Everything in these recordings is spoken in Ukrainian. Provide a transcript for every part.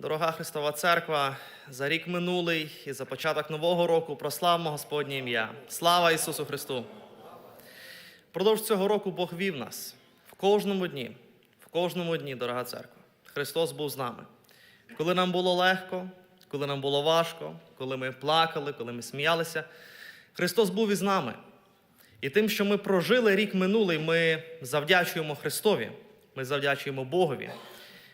Дорога Христова Церква, за рік минулий і за початок нового року прославмо Господнє ім'я. Слава Ісусу Христу! Продовж цього року Бог вів нас в кожному дні, в кожному дні, дорога церква. Христос був з нами. Коли нам було легко, коли нам було важко, коли ми плакали, коли ми сміялися, Христос був із нами. І тим, що ми прожили рік минулий, ми завдячуємо Христові, ми завдячуємо Богові,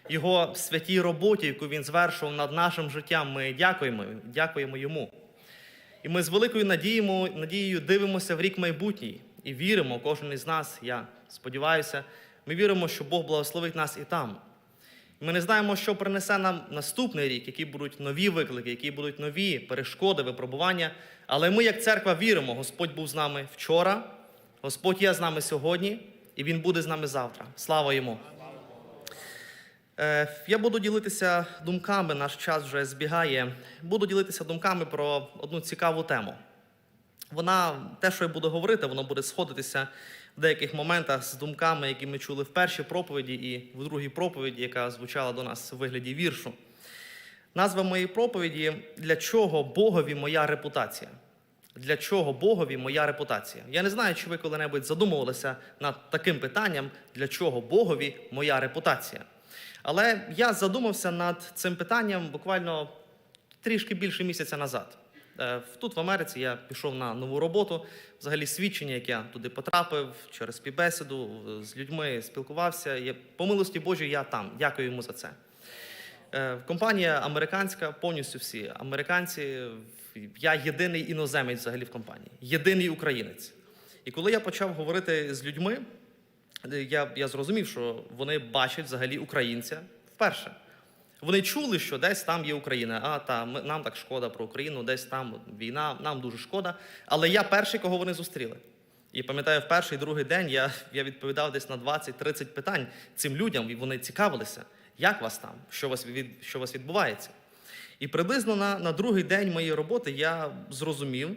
Його святій роботі, яку Він звершував над нашим життям. Ми дякуємо, дякуємо Йому. І ми з великою надією, надією дивимося в рік майбутній і віримо, кожен із нас, я сподіваюся, ми віримо, що Бог благословить нас і там. Ми не знаємо, що принесе нам наступний рік, які будуть нові виклики, які будуть нові перешкоди, випробування. Але ми, як церква, віримо, Господь був з нами вчора, Господь є з нами сьогодні, і Він буде з нами завтра. Слава йому! Е, Я буду ділитися думками, наш час вже збігає. Буду ділитися думками про одну цікаву тему. Вона, те, що я буду говорити, воно буде сходитися в деяких моментах з думками, які ми чули в першій проповіді і в другій проповіді, яка звучала до нас у вигляді віршу. Назва моєї проповіді Для чого Богові моя репутація? Для чого Богові моя репутація? Я не знаю, чи ви коли-небудь задумувалися над таким питанням, для чого Богові моя репутація. Але я задумався над цим питанням буквально трішки більше місяця назад. Е, Тут в Америці я пішов на нову роботу. Взагалі свідчення, як я туди потрапив через співбесіду з людьми спілкувався. Я, по милості Божій, я там. Дякую йому за це. Е, Компанія американська, повністю всі американці. Я єдиний іноземець взагалі в компанії, єдиний українець. І коли я почав говорити з людьми, е, я, я зрозумів, що вони бачать взагалі українця вперше. Вони чули, що десь там є Україна. А та ми, нам так шкода про Україну, десь там війна, нам дуже шкода. Але я перший, кого вони зустріли. І пам'ятаю, в перший другий день я, я відповідав десь на 20-30 питань цим людям, і вони цікавилися, як вас там, що вас, від, що вас відбувається. І приблизно на, на другий день моєї роботи я зрозумів,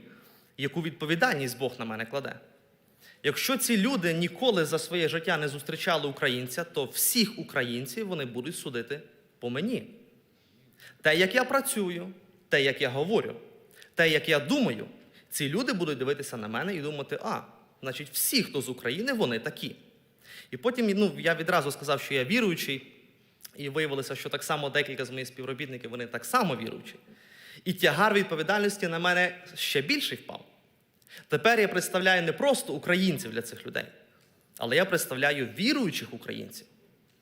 яку відповідальність Бог на мене кладе. Якщо ці люди ніколи за своє життя не зустрічали українця, то всіх українців вони будуть судити по мені. Те, як я працюю, те, як я говорю, те, як я думаю, ці люди будуть дивитися на мене і думати, а, значить, всі, хто з України, вони такі. І потім ну, я відразу сказав, що я віруючий, і виявилося, що так само декілька з моїх співробітників, вони так само віруючі. І тягар відповідальності на мене ще більше впав. Тепер я представляю не просто українців для цих людей, але я представляю віруючих українців.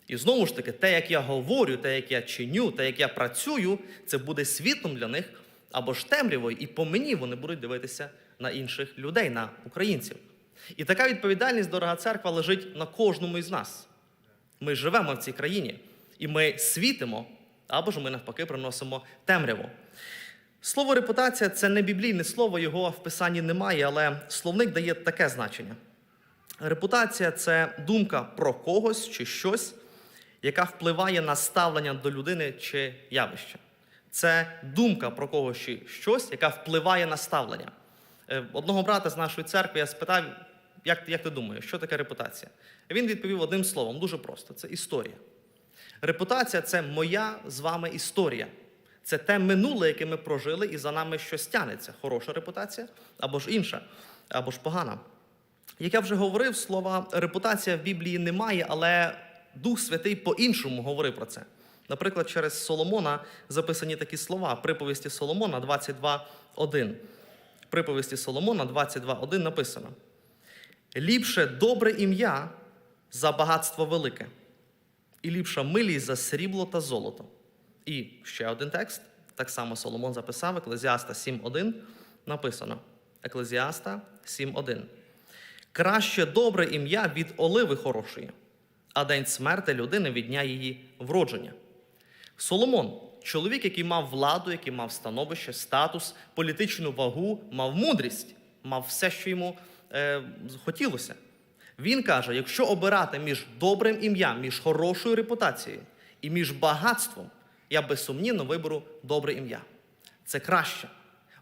І знову ж таки, те, як я говорю, те, як я чиню, те, як я працюю, це буде світлом для них або ж темрявою, і по мені вони будуть дивитися на інших людей, на українців. І така відповідальність, дорога церква, лежить на кожному із нас. Ми живемо в цій країні, і ми світимо, або ж ми навпаки приносимо темряву. Слово репутація це не біблійне слово, його в писанні немає, але словник дає таке значення. Репутація це думка про когось чи щось, яка впливає на ставлення до людини чи явища. Це думка про когось чи щось, яка впливає на ставлення. Е, Одного брата з нашої церкви я спитав, як, як ти думаєш, що таке репутація? Він відповів одним словом, дуже просто: це історія. Репутація це моя з вами історія. Це те минуле, яке ми прожили, і за нами щось тянеться. Хороша репутація або ж інша, або ж погана. Як я вже говорив, слова репутація в Біблії немає, але Дух Святий по-іншому говорив про це. Наприклад, через Соломона записані такі слова. Приповісті Соломона 22.1. Приповісті Соломона 22.1 написано: Ліпше добре ім'я за багатство велике, і ліпша милість за срібло та золото. І ще один текст, так само Соломон записав, Еклезіаста 7.1 написано. Еклезіаста 7.1. Краще добре ім'я від оливи хорошої, а день смерти людини від дня її вродження. Соломон, чоловік, який мав владу, який мав становище, статус, політичну вагу, мав мудрість, мав все, що йому е, хотілося. Він каже: якщо обирати між добрим ім'ям, між хорошою репутацією і між багатством, я безсумнівно виберу добре ім'я. Це краще.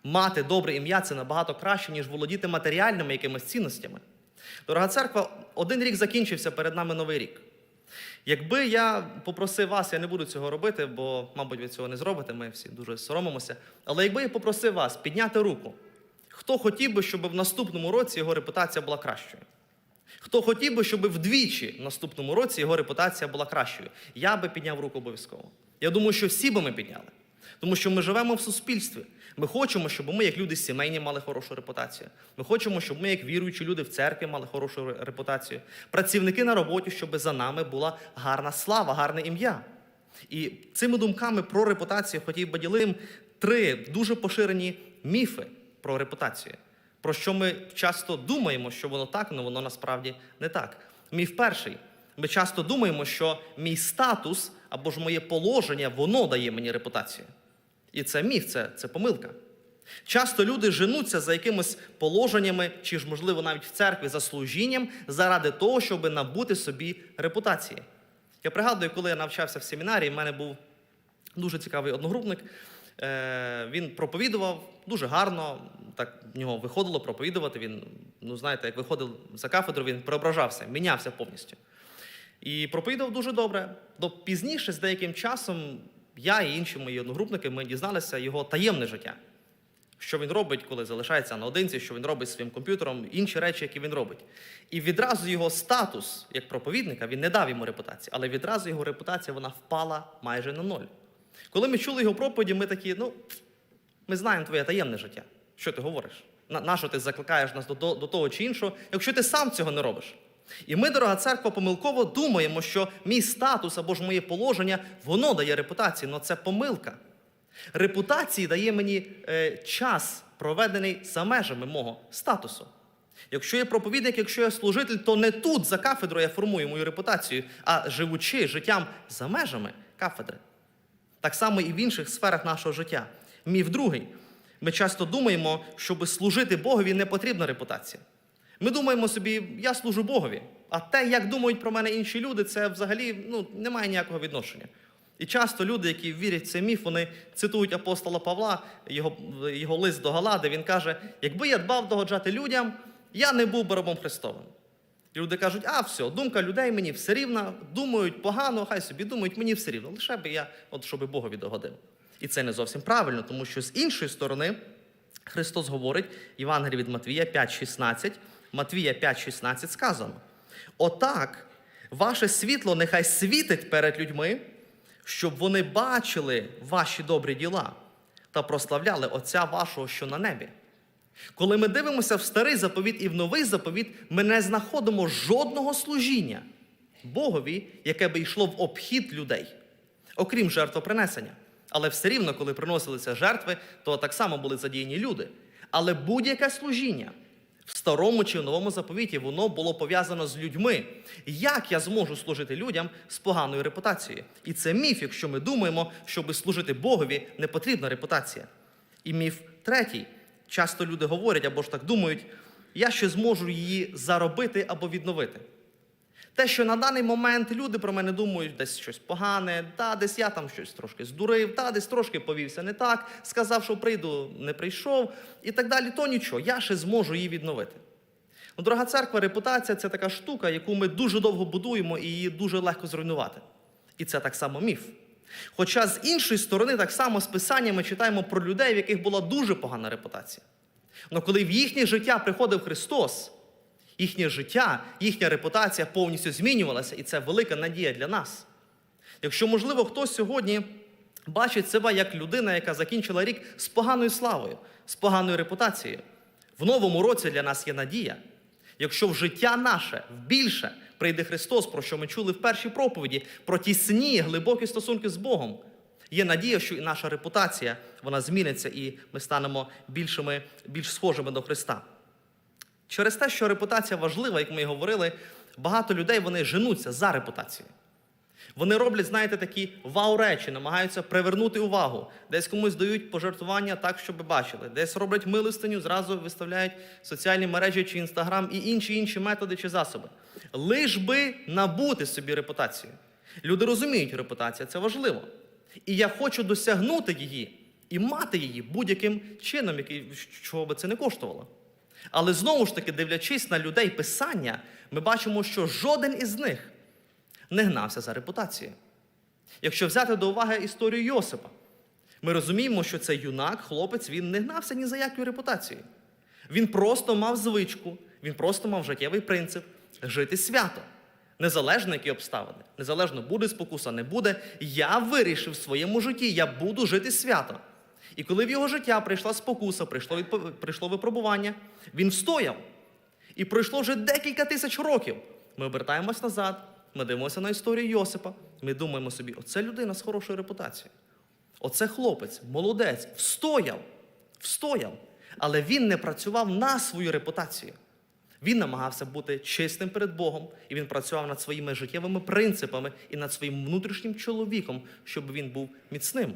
Мати добре ім'я це набагато краще, ніж володіти матеріальними якимись цінностями. Дорога церква, один рік закінчився перед нами новий рік. Якби я попросив вас, я не буду цього робити, бо, мабуть, ви цього не зробите, ми всі дуже соромимося. Але якби я попросив вас підняти руку, хто хотів би, щоб в наступному році його репутація була кращою? Хто хотів би, щоб вдвічі в наступному році його репутація була кращою? Я би підняв руку обов'язково. Я думаю, що всі би ми підняли. Тому що ми живемо в суспільстві. Ми хочемо, щоб ми, як люди сімейні, мали хорошу репутацію. Ми хочемо, щоб ми, як віруючі люди в церкві, мали хорошу репутацію. Працівники на роботі, щоб за нами була гарна слава, гарне ім'я. І цими думками про репутацію хотів би ділити три дуже поширені міфи про репутацію, про що ми часто думаємо, що воно так, але воно насправді не так. Міф перший. Ми часто думаємо, що мій статус або ж моє положення, воно дає мені репутацію. І це міф, це, це помилка. Часто люди женуться за якимись положеннями, чи ж, можливо, навіть в церкві за служінням, заради того, щоб набути собі репутації. Я пригадую, коли я навчався в семінарі, в мене був дуже цікавий одногрупник. Е, Він проповідував дуже гарно, так в нього виходило проповідувати. Він, ну знаєте, як виходив за кафедру, він преображався, мінявся повністю. І проповідав дуже добре. До пізніше, з деяким часом, я і інші мої одногрупники ми дізналися його таємне життя. Що він робить, коли залишається наодинці, що він робить своїм комп'ютером, інші речі, які він робить. І відразу його статус як проповідника він не дав йому репутації, але відразу його репутація вона впала майже на ноль. Коли ми чули його проповіді, ми такі, ну, ми знаємо твоє таємне життя. Що ти говориш? На що ти закликаєш нас до, до, до того чи іншого, якщо ти сам цього не робиш? І ми, дорога церква, помилково думаємо, що мій статус або ж моє положення, воно дає репутацію, але це помилка. Репутації дає мені е, час, проведений за межами мого статусу. Якщо я проповідник, якщо я служитель, то не тут за кафедрою я формую мою репутацію, а живучи життям за межами кафедри. Так само і в інших сферах нашого життя. Міф другий. Ми часто думаємо, щоб служити Богові, не потрібна репутація. Ми думаємо собі, я служу Богові, а те, як думають про мене інші люди, це взагалі ну, не має ніякого відношення. І часто люди, які вірять в цей міф, вони цитують апостола Павла, його, його лист до Галади, він каже: якби я дбав догоджати людям, я не був би рабом Христовим. І люди кажуть, а все, думка людей мені все рівна, думають погано, хай собі думають, мені все рівно. Лише би я, от щоб Богові догодив. І це не зовсім правильно, тому що з іншої сторони Христос говорить, Євангелій від Матвія 5,16, Матвія 5,16 сказано: Отак, ваше світло нехай світить перед людьми, щоб вони бачили ваші добрі діла та прославляли Отця вашого, що на небі. Коли ми дивимося в старий заповіт і в новий заповіт, ми не знаходимо жодного служіння Богові, яке би йшло в обхід людей, окрім жертвопринесення. Але все рівно, коли приносилися жертви, то так само були задіяні люди. Але будь-яке служіння в старому чи в новому заповіті воно було пов'язано з людьми. Як я зможу служити людям з поганою репутацією? І це міф, якщо ми думаємо, щоб служити Богові, не потрібна репутація. І міф третій. Часто люди говорять або ж так думають, я ще зможу її заробити або відновити. Те, що на даний момент люди про мене думають, десь щось погане, та десь я там щось трошки здурив, та десь трошки повівся не так, сказав, що прийду, не прийшов, і так далі, то нічого, я ще зможу її відновити. Ну, дорога церква, репутація це така штука, яку ми дуже довго будуємо і її дуже легко зруйнувати. І це так само міф. Хоча з іншої сторони, так само з писання ми читаємо про людей, в яких була дуже погана репутація. Але коли в їхнє життя приходив Христос, їхнє життя, їхня репутація повністю змінювалася, і це велика надія для нас. Якщо, можливо, хтось сьогодні бачить себе як людина, яка закінчила рік з поганою славою, з поганою репутацією, в новому році для нас є надія. Якщо в життя наше більше прийде Христос, про що ми чули в першій проповіді, про тісні, глибокі стосунки з Богом, є надія, що і наша репутація вона зміниться, і ми станемо більшими, більш схожими до Христа. Через те, що репутація важлива, як ми і говорили, багато людей вони женуться за репутацією. Вони роблять, знаєте, такі вау-речі, намагаються привернути увагу, десь комусь дають пожертвування так, щоб бачили, десь роблять милостиню, зразу виставляють соціальні мережі чи інстаграм і інші інші методи чи засоби. Лиш би набути собі репутацію. Люди розуміють, репутація це важливо. І я хочу досягнути її і мати її будь-яким чином, який, чого би це не коштувало. Але знову ж таки, дивлячись на людей писання, ми бачимо, що жоден із них не гнався за репутацією. Якщо взяти до уваги історію Йосипа, ми розуміємо, що цей юнак, хлопець, він не гнався ні за якою репутацією. Він просто мав звичку, він просто мав життєвий принцип жити свято. Незалежно які обставини, незалежно буде спокуса, не буде. Я вирішив в своєму житті, я буду жити свято. І коли в його життя прийшла спокуса, прийшло, прийшло випробування, він встояв. І пройшло вже декілька тисяч років. Ми обертаємось назад, ми дивимося на історію Йосипа. Ми думаємо собі, оце людина з хорошою репутацією. Оце хлопець, молодець, встояв, встояв. Але він не працював на свою репутацію. Він намагався бути чистим перед Богом, і він працював над своїми життєвими принципами і над своїм внутрішнім чоловіком, щоб він був міцним.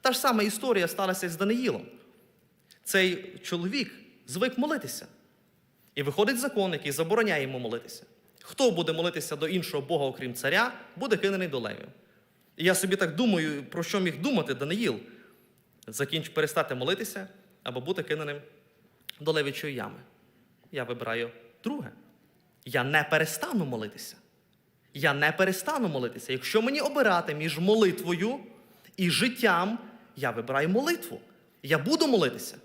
Та ж сама історія сталася з Даниїлом. Цей чоловік звик молитися. І виходить закон, який забороняє йому молитися. Хто буде молитися до іншого Бога, окрім царя, буде кинений до левів. І я собі так думаю, про що міг думати Даниїл? Закінч перестати молитися або бути киненим до левічої ями. Я вибираю друге. Я не перестану молитися. Я не перестану молитися. Якщо мені обирати між молитвою і життям, я вибираю молитву. Я буду молитися.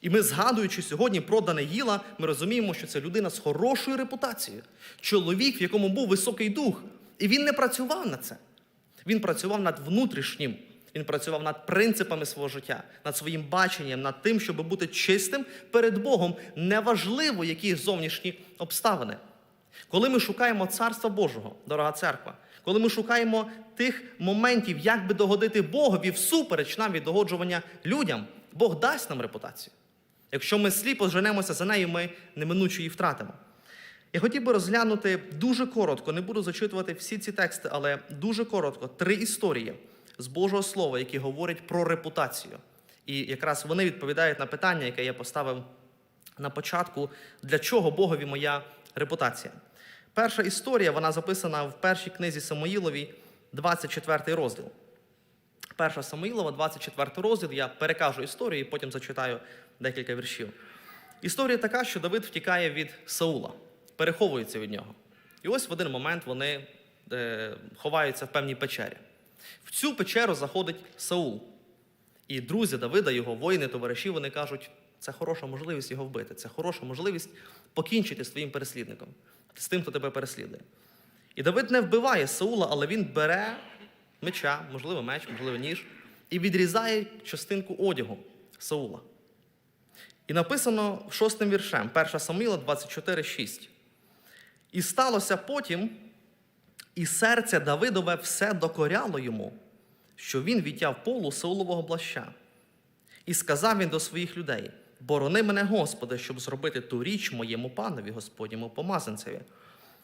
І ми, згадуючи сьогодні про Даниїла, ми розуміємо, що це людина з хорошою репутацією, чоловік, в якому був високий дух. І він не працював на це. Він працював над внутрішнім, він працював над принципами свого життя, над своїм баченням, над тим, щоб бути чистим перед Богом, неважливо, які зовнішні обставини. Коли ми шукаємо Царства Божого, дорога церква, коли ми шукаємо тих моментів, як би догодити Богові всупереч нам від догоджування людям, Бог дасть нам репутацію. Якщо ми сліпо женемося за нею, ми неминуче її втратимо. Я хотів би розглянути дуже коротко, не буду зачитувати всі ці тексти, але дуже коротко три історії з Божого Слова, які говорять про репутацію. І якраз вони відповідають на питання, яке я поставив на початку, для чого Богові моя репутація. Перша історія, вона записана в першій книзі Самоїловій, 24 розділ. Перша Самуїлова, 24 розділ. Я перекажу історію і потім зачитаю декілька віршів. Історія така, що Давид втікає від Саула, переховується від нього. І ось в один момент вони е, ховаються в певній печері. В цю печеру заходить Саул. І друзі Давида, його воїни, товариші, вони кажуть, це хороша можливість його вбити, це хороша можливість покінчити з твоїм переслідником, з тим, хто тебе переслідує. І Давид не вбиває Саула, але він бере меча, можливо, меч, можливо, ніж, і відрізає частинку одягу Саула. І написано шостим віршем, 1 Самуїла 24,6. І сталося потім, і серце Давидове все докоряло йому, що він відтяв полу Саулового плаща. І сказав він до своїх людей: Борони мене, Господи, щоб зробити ту річ моєму панові, Господньому помазанцеві,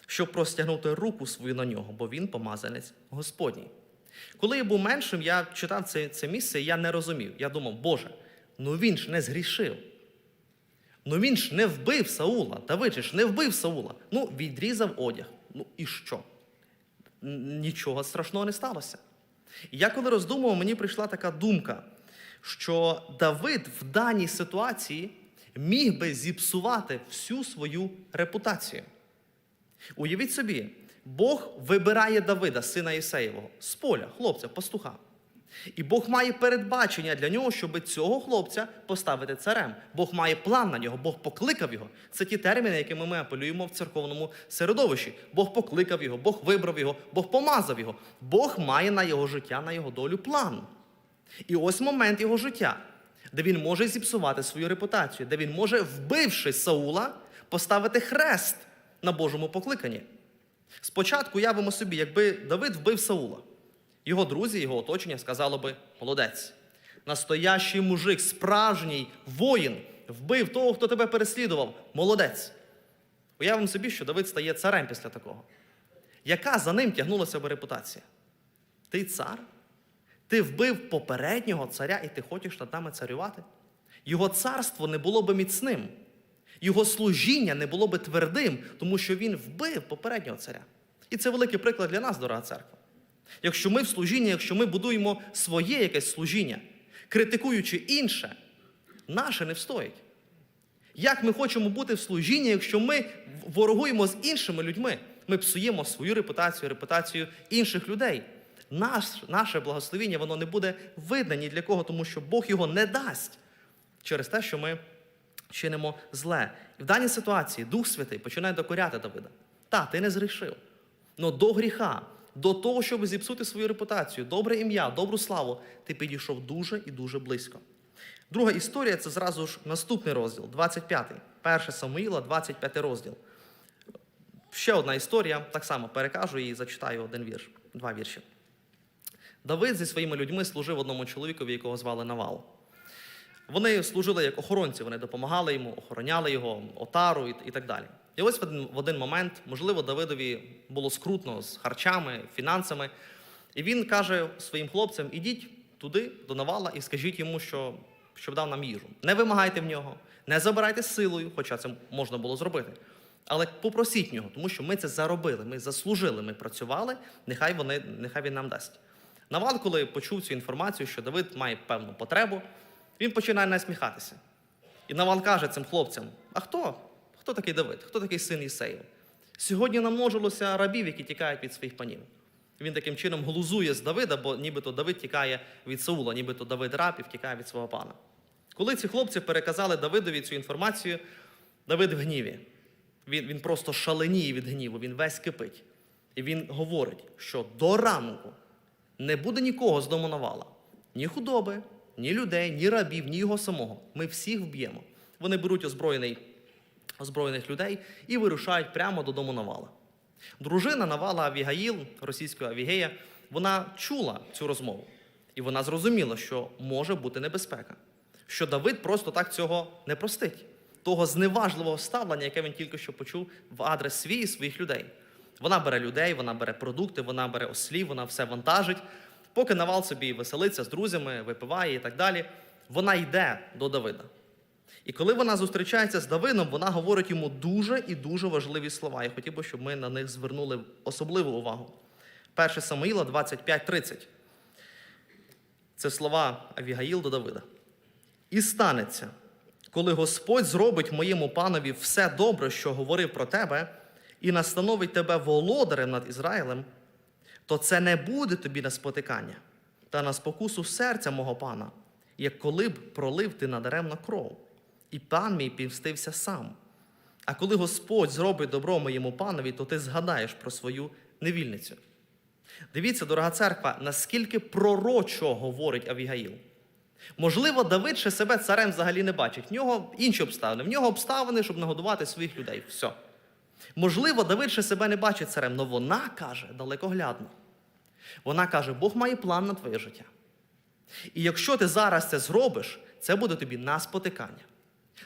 щоб простягнути руку свою на нього, бо він помазанець Господній. Коли я був меншим, я читав це, це місце, і я не розумів. Я думав, Боже, ну він ж не згрішив. Ну він ж не вбив Саула. Давид же ж не вбив Саула. Ну, відрізав одяг. Ну і що? Нічого страшного не сталося. І я коли роздумував, мені прийшла така думка, що Давид в даній ситуації міг би зіпсувати всю свою репутацію. Уявіть собі, Бог вибирає Давида, сина Ісеєвого, з поля, хлопця, пастуха. І Бог має передбачення для нього, щоб цього хлопця поставити царем. Бог має план на нього, Бог покликав його. Це ті терміни, якими ми апелюємо в церковному середовищі. Бог покликав його, Бог вибрав його, Бог помазав його. Бог має на його життя, на його долю план. І ось момент його життя, де він може зіпсувати свою репутацію, де він може, вбивши Саула, поставити хрест на Божому покликанні. Спочатку явимо собі, якби Давид вбив Саула. Його друзі, його оточення сказало би молодець. Настоящий мужик, справжній воїн, вбив того, хто тебе переслідував. Молодець. Уявимо собі, що Давид стає царем після такого. Яка за ним тягнулася би репутація? Ти цар? Ти вбив попереднього царя, і ти хочеш над нами царювати? Його царство не було би міцним, його служіння не було би твердим, тому що він вбив попереднього царя. І це великий приклад для нас, дорога церква. Якщо ми в служінні, якщо ми будуємо своє якесь служіння, критикуючи інше, наше не встоїть. Як ми хочемо бути в служінні, якщо ми ворогуємо з іншими людьми? Ми псуємо свою репутацію, репутацію інших людей. Наш, наше благословіння воно не буде видно ні для кого, тому що Бог його не дасть через те, що ми чинимо зле. І в даній ситуації Дух Святий починає докоряти Давида. Та, ти не згрішив. Но до гріха, до того, щоб зіпсути свою репутацію, добре ім'я, добру славу, ти підійшов дуже і дуже близько. Друга історія це зразу ж наступний розділ, 25-й. 1 Самуїла, 25 розділ. Ще одна історія, так само перекажу і зачитаю один вірш, два вірші. Давид зі своїми людьми служив одному чоловікові, якого звали Навал. Вони служили як охоронці, вони допомагали йому, охороняли його, отару і, так далі. І ось в один, в один момент, можливо, Давидові було скрутно з харчами, фінансами. І він каже своїм хлопцям: ідіть туди, до Навала, і скажіть йому, що, щоб дав нам їжу. Не вимагайте в нього, не забирайте силою, хоча це можна було зробити. Але попросіть нього, тому що ми це заробили, ми заслужили, ми працювали, нехай, вони, нехай він нам дасть. Навал, коли почув цю інформацію, що Давид має певну потребу, він починає насміхатися. І Навал каже цим хлопцям: А хто? Хто такий Давид? Хто такий син Ісеїв? Сьогодні намножилося рабів, які тікають від своїх панів. Він таким чином глузує з Давида, бо нібито Давид тікає від Саула, нібито Давид раб і втікає від свого пана. Коли ці хлопці переказали Давидові цю інформацію, Давид в гніві. Він, він просто шаленіє від гніву, він весь кипить. І він говорить, що до ранку не буде нікого з дому навала. Ні худоби, ні людей, ні рабів, ні його самого. Ми всіх вб'ємо. Вони беруть озброєний, озброєних людей і вирушають прямо додому навала. Дружина навала Авігаїл, російського Авігея, вона чула цю розмову. І вона зрозуміла, що може бути небезпека, що Давид просто так цього не простить, того зневажливого ставлення, яке він тільки що почув в адрес свій і своїх людей. Вона бере людей, вона бере продукти, вона бере ослів, вона все вантажить. Поки Навал собі веселиться з друзями, випиває і так далі, вона йде до Давида. І коли вона зустрічається з Давидом, вона говорить йому дуже і дуже важливі слова. Я хотів би, щоб ми на них звернули особливу увагу. 1 Самуїла 25:30. Це слова Авігаїл до Давида. І станеться, коли Господь зробить моєму панові все добре, що говорив про тебе, і настановить тебе володарем над Ізраїлем, то це не буде тобі на спотикання та на спокусу серця мого пана, як коли б пролив ти надаремно кров, і пан мій півстився сам. А коли Господь зробить добро моєму панові, то ти згадаєш про свою невільницю. Дивіться, дорога церква, наскільки пророчо говорить Авігаїл. Можливо, Давид ще себе царем взагалі не бачить. В нього інші обставини. В нього обставини, щоб нагодувати своїх людей. Все. Можливо, Давид ще себе не бачить царем, але вона каже далекоглядно. Вона каже, Бог має план на твоє життя. І якщо ти зараз це зробиш, це буде тобі на спотикання.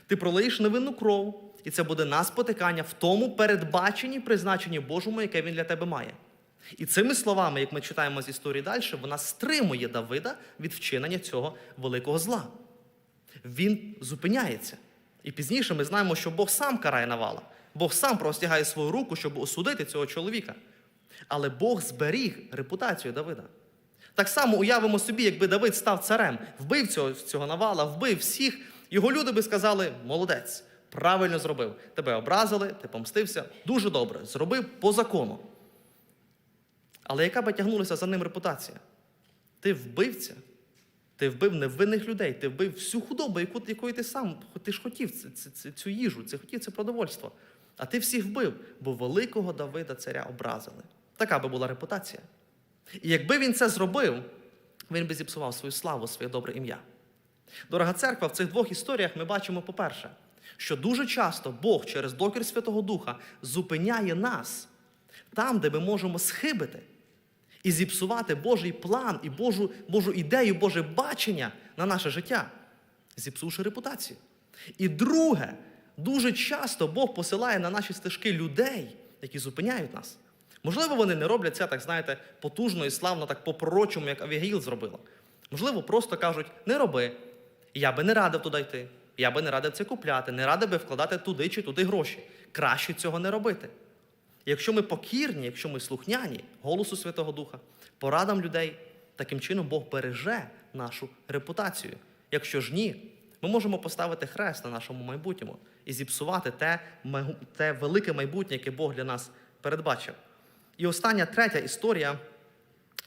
Ти пролиєш невинну кров, і це буде на спотикання в тому передбаченні, призначенні Божому, яке він для тебе має. І цими словами, як ми читаємо з історії далі, вона стримує Давида від вчинення цього великого зла. Він зупиняється. І пізніше ми знаємо, що Бог сам карає навала. Бог сам простягає свою руку, щоб осудити цього чоловіка. Але Бог зберіг репутацію Давида. Так само уявимо собі, якби Давид став царем, вбив цього, цього навала, вбив всіх, його люди би сказали: молодець, правильно зробив. Тебе образили, ти помстився. Дуже добре, зробив по закону. Але яка би тягнулася за ним репутація? Ти вбивця, ти вбив невинних людей, ти вбив всю худобу, яку, якої ти сам ти ж хотів цю, цю, цю їжу, ти хотів це продовольство. А ти всіх вбив, бо великого Давида царя образили. Така би була репутація. І якби він це зробив, він би зіпсував свою славу, своє добре ім'я. Дорога церква, в цих двох історіях ми бачимо, по-перше, що дуже часто Бог через докір Святого Духа зупиняє нас там, де ми можемо схибити і зіпсувати Божий план і Божу, Божу ідею, Боже бачення на наше життя, зіпсувши репутацію. І друге, дуже часто Бог посилає на наші стежки людей, які зупиняють нас. Можливо, вони не роблять це, так знаєте, потужно і славно, так по-пророчому, як Авігаїл зробила. Можливо, просто кажуть, не роби. Я би не радив туди йти. Я би не радив це купляти, не радив би вкладати туди чи туди гроші. Краще цього не робити. Якщо ми покірні, якщо ми слухняні голосу Святого Духа, порадам людей, таким чином Бог береже нашу репутацію. Якщо ж ні, ми можемо поставити хрест на нашому майбутньому і зіпсувати те, те велике майбутнє, яке Бог для нас передбачив. І остання третя історія.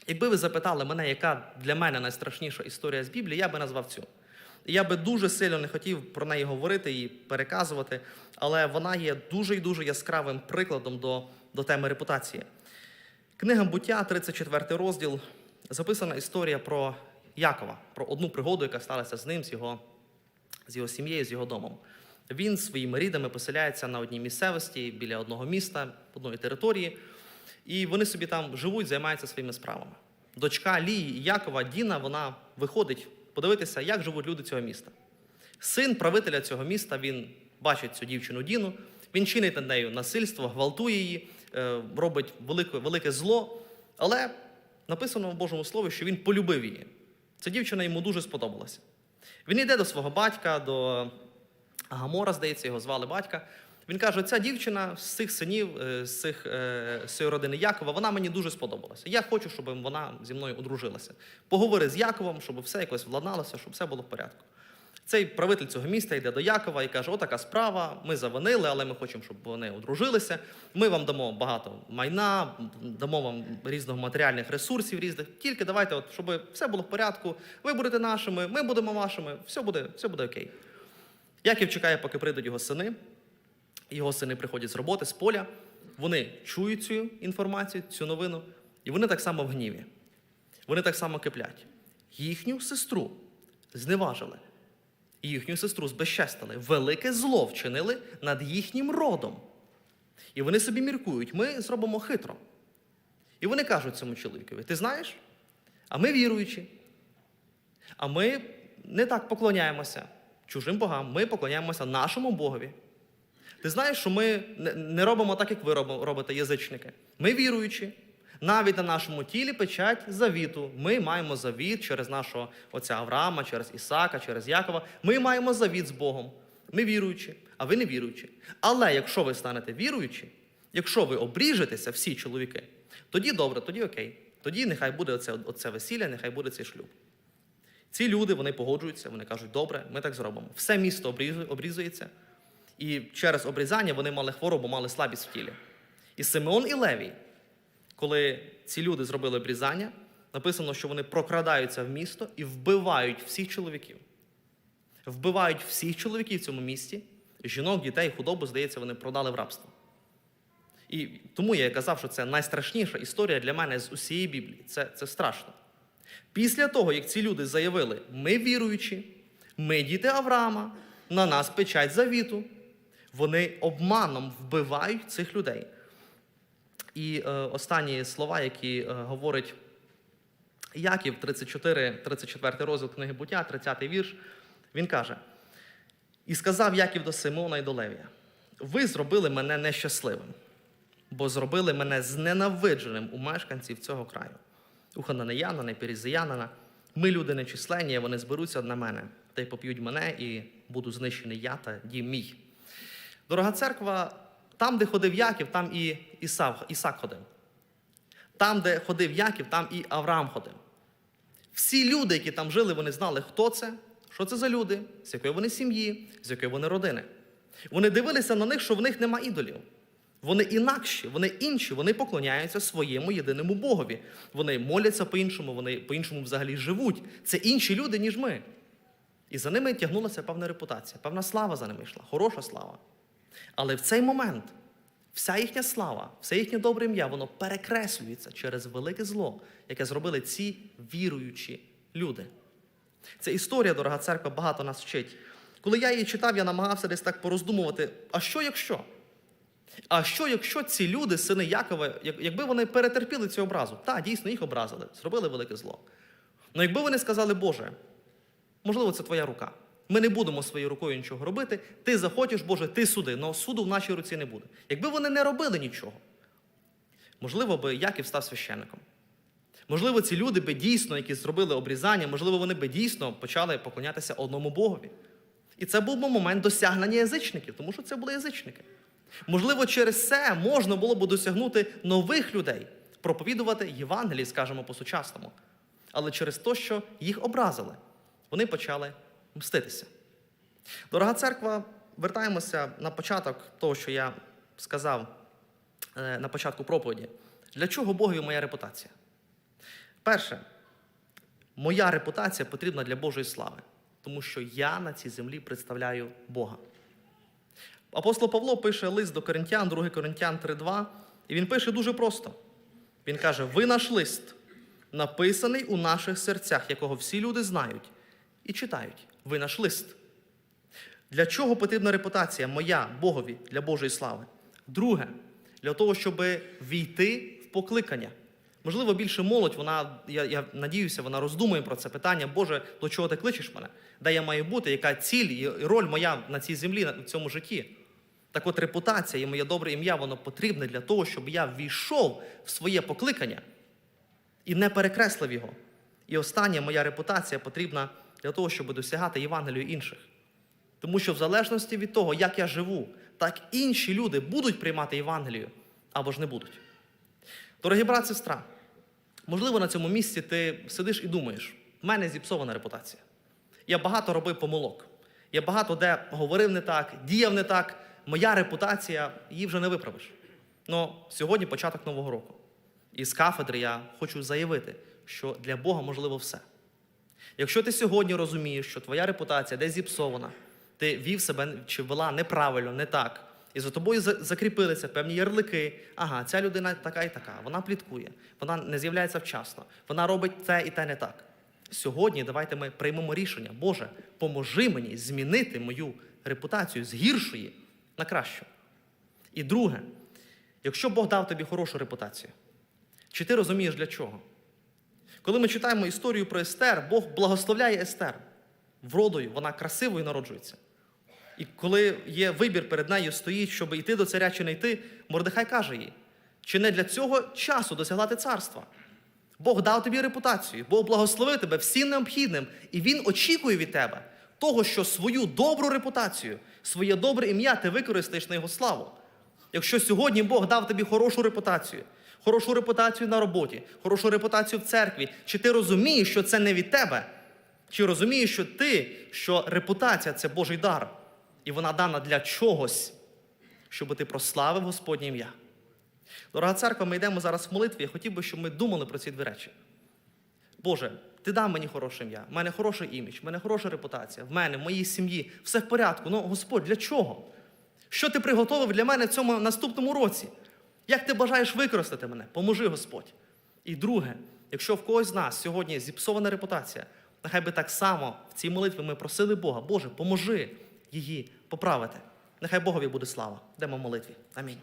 Якби ви запитали мене, яка для мене найстрашніша історія з Біблії, я би назвав цю. Я би дуже сильно не хотів про неї говорити і переказувати, але вона є дуже і дуже яскравим прикладом до, до теми репутації. Книга буття, 34 розділ, записана історія про Якова, про одну пригоду, яка сталася з ним, з його, з його сім'єю, з його домом. Він своїми рідами поселяється на одній місцевості біля одного міста, одної території, і вони собі там живуть, займаються своїми справами. Дочка Лії Якова, Діна, вона виходить подивитися, як живуть люди цього міста. Син правителя цього міста він бачить цю дівчину Діну, він чинить над нею насильство, гвалтує її, е, робить велике, велике зло. Але написано в Божому Слові, що він полюбив її. Ця дівчина йому дуже сподобалася. Він йде до свого батька, до Гамора, здається, його звали батька. Він каже: ця дівчина з цих синів, е, з цих е, з цієї родини Якова, вона мені дуже сподобалася. Я хочу, щоб вона зі мною одружилася. Поговори з Яковом, щоб все якось владналося, щоб все було в порядку. Цей правитель цього міста йде до Якова і каже: Отака справа, ми завинили, але ми хочемо, щоб вони одружилися. Ми вам дамо багато майна, дамо вам різного матеріальних ресурсів різних. Тільки давайте, от, щоб все було в порядку. Ви будете нашими, ми будемо вашими, все буде, все буде окей. Яків чекає, поки прийдуть його сини. Його сини приходять з роботи, з поля. Вони чують цю інформацію, цю новину, і вони так само в гніві. Вони так само киплять. Їхню сестру зневажили, їхню сестру збезчестили, велике зло вчинили над їхнім родом. І вони собі міркують, ми зробимо хитро. І вони кажуть цьому чоловікові: ти знаєш? А ми віруючі. А ми не так поклоняємося чужим богам, ми поклоняємося нашому Богові. Ти знаєш, що ми не- робимо так, як ви робите, язичники. Ми віруючі. Навіть на нашому тілі печать завіту. Ми маємо завіт через нашого отця Авраама, через Ісака, через Якова. Ми маємо завіт з Богом. Ми віруючі, а ви не віруючі. Але якщо ви станете віруючі, якщо ви обріжетеся, всі чоловіки, тоді добре, тоді окей. Тоді нехай буде оце, оце весілля, нехай буде цей шлюб. Ці люди вони погоджуються, вони кажуть, добре, ми так зробимо. Все місто обрізується, і через обрізання вони мали хворобу, мали слабість в тілі. І Симеон і Левій, коли ці люди зробили обрізання, написано, що вони прокрадаються в місто і вбивають всіх чоловіків. Вбивають всіх чоловіків в цьому місті, жінок, дітей, худобу, здається, вони продали в рабство. І тому я казав, що це найстрашніша історія для мене з усієї Біблії. Це, це страшно. Після того, як ці люди заявили, ми віруючі, ми діти Авраама, на нас печать завіту, вони обманом вбивають цих людей. І е, останні слова, які е, говорить Яків, 34, 34 розділ книги буття, 30 вірш, він каже: І сказав Яків до Симона і до Левія: Ви зробили мене нещасливим, бо зробили мене зненавидженим у мешканців цього краю. У Хананеянина, Перізиянина. Ми люди нечисленні, вони зберуться на мене та й поп'ють мене, і буду знищений я та дім мій. Дорога церква, там, де ходив Яків, там і Ісав, Ісак ходив. Там, де ходив Яків, там і Авраам ходив. Всі люди, які там жили, вони знали, хто це, що це за люди, з якої вони сім'ї, з якої вони родини. Вони дивилися на них, що в них нема ідолів. Вони інакші, вони інші, вони поклоняються своєму єдиному Богові. Вони моляться по-іншому, вони по-іншому взагалі живуть. Це інші люди, ніж ми. І за ними тягнулася певна репутація, певна слава за ними йшла, хороша слава. Але в цей момент вся їхня слава, все їхнє добре ім'я, воно перекреслюється через велике зло, яке зробили ці віруючі люди. Ця історія, дорога церква, багато нас вчить. Коли я її читав, я намагався десь так пороздумувати: а що якщо? А що, якщо ці люди, сини Якова, якби вони перетерпіли цю образу? Так, дійсно, їх образили, зробили велике зло. Але якби вони сказали, Боже, можливо, це твоя рука. Ми не будемо своєю рукою нічого робити. Ти захочеш, Боже, ти суди, але суду в нашій руці не буде. Якби вони не робили нічого, можливо, би Яків став священником. Можливо, ці люди би дійсно, які зробили обрізання, можливо, вони би дійсно почали поклонятися одному Богові. І це був би момент досягнення язичників, тому що це були язичники. Можливо, через це можна було б досягнути нових людей, проповідувати Євангелії, скажімо, по-сучасному. Але через те, що їх образили, вони почали мститися. Дорога церква, вертаємося на початок того, що я сказав е, на початку проповіді. Для чого Богові моя репутація? Перше, моя репутація потрібна для Божої слави, тому що я на цій землі представляю Бога. Апостол Павло пише лист до Коринтян, 2 Коринтян 3.2, і він пише дуже просто. Він каже: Ви наш лист, написаний у наших серцях, якого всі люди знають і читають. Ви наш лист. Для чого потрібна репутація моя Богові для Божої слави? Друге, для того, щоб війти в покликання. Можливо, більше молодь, вона, я, я надіюся, вона роздумує про це питання. Боже, до чого ти кличеш мене? Де я маю бути? Яка ціль і роль моя на цій землі, на- цьому житті? Так от репутація і моє добре ім'я, воно потрібне для того, щоб я ввійшов в своє покликання і не перекреслив його. І остання моя репутація потрібна для того, щоб досягати Євангелію інших. Тому що в залежності від того, як я живу, так інші люди будуть приймати Євангелію або ж не будуть. Дорогі брат, сестра, можливо, на цьому місці ти сидиш і думаєш, в мене зіпсована репутація. Я багато робив помилок. Я багато де говорив не так, діяв не так. Моя репутація її вже не виправиш. Но сьогодні початок нового року. І з кафедри я хочу заявити, що для Бога можливо все. Якщо ти сьогодні розумієш, що твоя репутація десь зіпсована, ти вів себе чи вела неправильно, не так, і за тобою закріпилися певні ярлики. Ага, ця людина така і така, вона пліткує, вона не з'являється вчасно, вона робить те і те не так. Сьогодні давайте ми приймемо рішення. Боже, поможи мені змінити мою репутацію з гіршої на кращу. І друге, якщо Бог дав тобі хорошу репутацію, чи ти розумієш для чого? Коли ми читаємо історію про Естер, Бог благословляє Естер. Вродою, вона красивою народжується. І коли є вибір перед нею стоїть, щоб йти до царя чи не йти, Мордехай каже їй: чи не для цього часу досягла ти царства? Бог дав тобі репутацію, Бог благословив тебе всім необхідним, і Він очікує від тебе того, що свою добру репутацію, своє добре ім'я ти використаєш на його славу. Якщо сьогодні Бог дав тобі хорошу репутацію, хорошу репутацію на роботі, хорошу репутацію в церкві, чи ти розумієш, що це не від тебе? Чи розумієш, що ти, що репутація це Божий дар, і вона дана для чогось, щоб ти прославив Господнє ім'я? Дорога церква, ми йдемо зараз в молитві. Я хотів би, щоб ми думали про ці дві речі. Боже, ти дав мені хороше ім'я, в мене хороший імідж, в мене хороша репутація, в мене, в моїй сім'ї, все в порядку. Ну, Господь, для чого? Що ти приготовив для мене в цьому наступному році? Як ти бажаєш використати мене? Поможи, Господь. І друге, якщо в когось з нас сьогодні зіпсована репутація, нехай би так само в цій молитві ми просили Бога, Боже, поможи її поправити. Нехай Богові буде слава. Йдемо в молитві. Амінь.